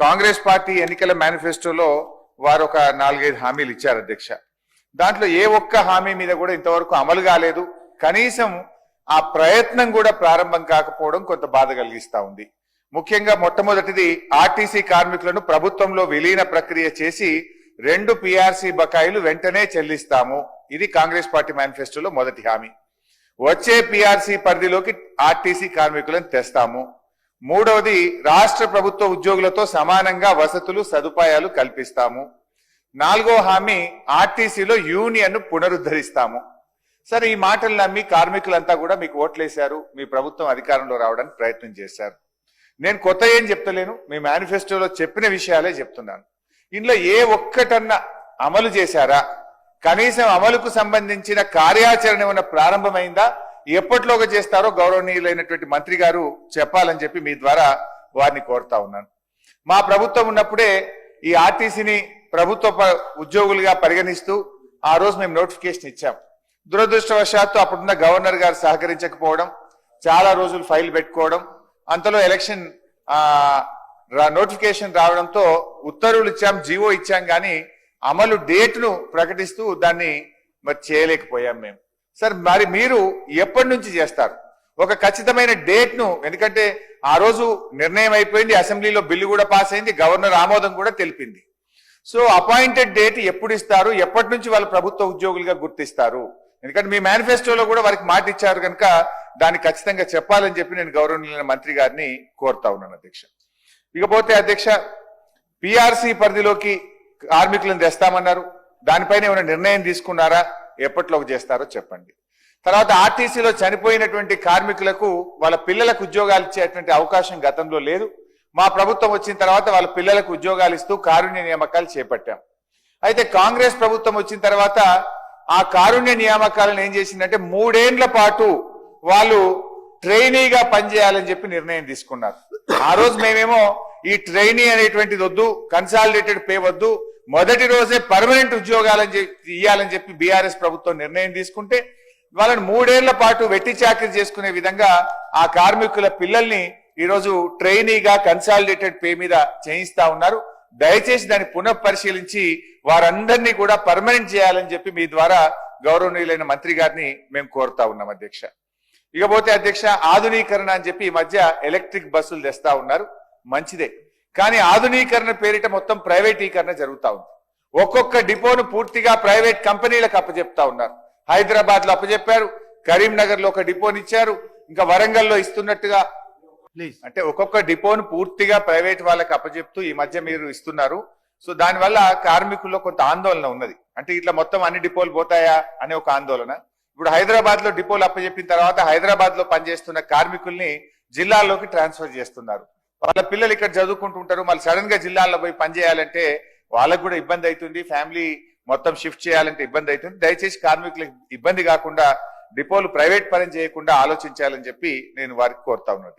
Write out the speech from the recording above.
Congress party ఎన్నికల మేనిఫెస్టోలో వారు ఒక నాలుగైదు హామీలు ఇచ్చారు అధ్యక్ష. దాంట్లో ఏ ఒక్క హామీ మీద కూడా ఇంతవరకు అమలు కాలేదు. కనీసం ఆ ప్రయత్నం కూడా ప్రారంభం కాకపోవడం కొంత బాధ కలిగిస్తా ఉంది. ముఖ్యంగా మొట్టమొదటిది ఆర్టీసీ కార్మికులను ప్రభుత్వంలో విలీన ప్రక్రియ చేసి రెండు పిఆర్సీ బకాయిలు వెంటనే చెల్లిస్తాము. ఇది కాంగ్రెస్ పార్టీ మేనిఫెస్టోలో మొదటి హామీ. వచ్చే పిఆర్సీ పరిధిలోకి ఆర్టీసీ కార్మికులను తెస్తాము. మూడవది రాష్ట్ర ప్రభుత్వ ఉద్యోగులతో సమానంగా వసతులు సదుపాయాలు కల్పిస్తాము. నాలుగో హామీ ఆర్టీసీలో యూనియన్ను పునరుద్ధరిస్తాము. సరే ఈ మాటలు నమ్మి కార్మికులంతా కూడా మీకు ఓట్లేశారు మీ ప్రభుత్వం అధికారంలో రావడానికి ప్రయత్నం చేశారు. నేను కొత్త ఏం చెప్తలేను మీ మేనిఫెస్టోలో చెప్పిన విషయాలే చెప్తున్నాను. ఇందులో ఏ ఒక్కటన్నా అమలు చేశారా? కనీసం అమలుకు సంబంధించిన కార్యాచరణ ఏమైనా ప్రారంభమైందా? ఎప్పటిలోగా చేస్తారో గౌరవనీయులైనటువంటి మంత్రి గారు చెప్పాలని చెప్పి మీ ద్వారా వారిని కోరుతా ఉన్నాను. మా ప్రభుత్వం ఉన్నప్పుడే ఈ ఆర్టీసీని ప్రభుత్వ ప- ఉద్యోగులుగా పరిగణిస్తూ ఆ రోజు మేము నోటిఫికేషన్ ఇచ్చాం. దురదృష్టవశాత్తు అప్పుడున్న గవర్నర్ గారు సహకరించకపోవడం చాలా రోజులు ఫైల్ పెట్టుకోవడం అంతలో ఎలక్షన్ నోటిఫికేషన్ రావడంతో ఉత్తర్వులు ఇచ్చాం జీవో ఇచ్చాం కానీ అమలు డేట్ను ప్రకటిస్తూ దాన్ని మరి చేయలేకపోయాం మేము. సార్ మరి మీరు ఎప్పటి నుంచి చేస్తారు? ఒక ఖచ్చితమైన డేట్ను ఎందుకంటే ఆ రోజు నిర్ణయం అయిపోయింది అసెంబ్లీలో బిల్లు కూడా పాస్ అయింది గవర్నర్ ఆమోదం కూడా తెలిపింది. సో అపాయింటెడ్ డేట్ ఎప్పుడు ఇస్తారు? ఎప్పటి నుంచి వాళ్ళు ప్రభుత్వ ఉద్యోగులుగా గుర్తిస్తారు? ఎందుకంటే మీ మేనిఫెస్టోలో కూడా వారికి మాట ఇచ్చారు కనుక దాన్ని ఖచ్చితంగా చెప్పాలని చెప్పి నేను గౌరవనీయ మంత్రి గారిని కోరుతా ఉన్నాను అధ్యక్ష. ఇకపోతే అధ్యక్ష పిఆర్సీ పరిధిలోకి కార్మికులను తెస్తామన్నారు. దానిపైన ఏమైనా నిర్ణయం తీసుకున్నారా? ఎప్పట్లోకి చేస్తారో చెప్పండి. తర్వాత ఆర్టీసీలో చనిపోయినటువంటి కార్మికులకు వాళ్ళ పిల్లలకు ఉద్యోగాలు ఇచ్చేటువంటి అవకాశం గతంలో లేదు. మా ప్రభుత్వం వచ్చిన తర్వాత వాళ్ళ పిల్లలకు ఉద్యోగాలు ఇస్తూ కారుణ్య నియామకాలు చేపట్టాం. అయితే కాంగ్రెస్ ప్రభుత్వం వచ్చిన తర్వాత ఆ కారుణ్య నియామకాలను ఏం చేసిందంటే మూడేండ్ల పాటు వాళ్ళు ట్రైనీగా పనిచేయాలని చెప్పి నిర్ణయం తీసుకున్నారు. ఆ రోజు మేమేమో ఈ ట్రైనీ అనేటువంటిది వద్దు కన్సాలిడేటెడ్ పే వద్దు మొదటి రోజే పర్మనెంట్ ఉద్యోగాలని చెప్పి ఇవ్వాలని చెప్పి బీఆర్ఎస్ ప్రభుత్వం నిర్ణయం తీసుకుంటే వాళ్ళని మూడేళ్ళ పాటు వెట్టి చాకరీ చేసుకునే విధంగా ఆ కార్మికుల పిల్లల్ని ఈరోజు ట్రైనీగా కన్సాలిడేటెడ్ పే మీద చేయిస్తా ఉన్నారు. దయచేసి దాన్ని పునఃపరిశీలించి వారందరినీ కూడా పర్మనెంట్ చేయాలని చెప్పి మీ ద్వారా గౌరవనీయులైన మంత్రి గారిని మేము కోరుతా ఉన్నాం అధ్యక్ష. ఇకపోతే అధ్యక్ష ఆధునీకరణ అని చెప్పి ఈ మధ్య ఎలక్ట్రిక్ బస్సులు తెస్తా ఉన్నారు. మంచిదే. కానీ ఆధునీకరణ పేరిట మొత్తం ప్రైవేటీకరణ జరుగుతా ఉంది. ఒక్కొక్క డిపోను పూర్తిగా ప్రైవేట్ కంపెనీలకు అప్పచెప్తా ఉన్నారు. హైదరాబాద్లో అప్పచెప్పారు కరీంనగర్లో ఒక డిపోని ఇచ్చారు ఇంకా వరంగల్లో ఇస్తున్నట్టుగా ప్లీజ్. అంటే ఒక్కొక్క డిపోను పూర్తిగా ప్రైవేట్ వాళ్ళకి అప్పచెప్తూ ఈ మధ్య మీరు ఇస్తున్నారు. సో దానివల్ల కార్మికుల్లో కొంత ఆందోళన ఉన్నది. అంటే ఇట్లా మొత్తం అన్ని డిపోలు పోతాయా అనే ఒక ఆందోళన. ఇప్పుడు హైదరాబాద్లో డిపోలు అప్పచెప్పిన తర్వాత హైదరాబాద్లో పనిచేస్తున్న కార్మికుల్ని జిల్లాల్లోకి ట్రాన్స్ఫర్ చేస్తున్నారు. వాళ్ళ పిల్లలు ఇక్కడ చదువుకుంటుంటారు మళ్ళీ సడన్గా జిల్లాల్లో పోయి పనిచేయాలంటే వాళ్ళకు కూడా ఇబ్బంది అవుతుంది. ఫ్యామిలీ మొత్తం షిఫ్ట్ చేయాలంటే ఇబ్బంది అవుతుంది. దయచేసి కార్మికులకు ఇబ్బంది కాకుండా డిపోలు ప్రైవేట్ పరం చేయకుండా ఆలోచించాలని చెప్పి నేను వారికి కోరుతా ఉన్నాను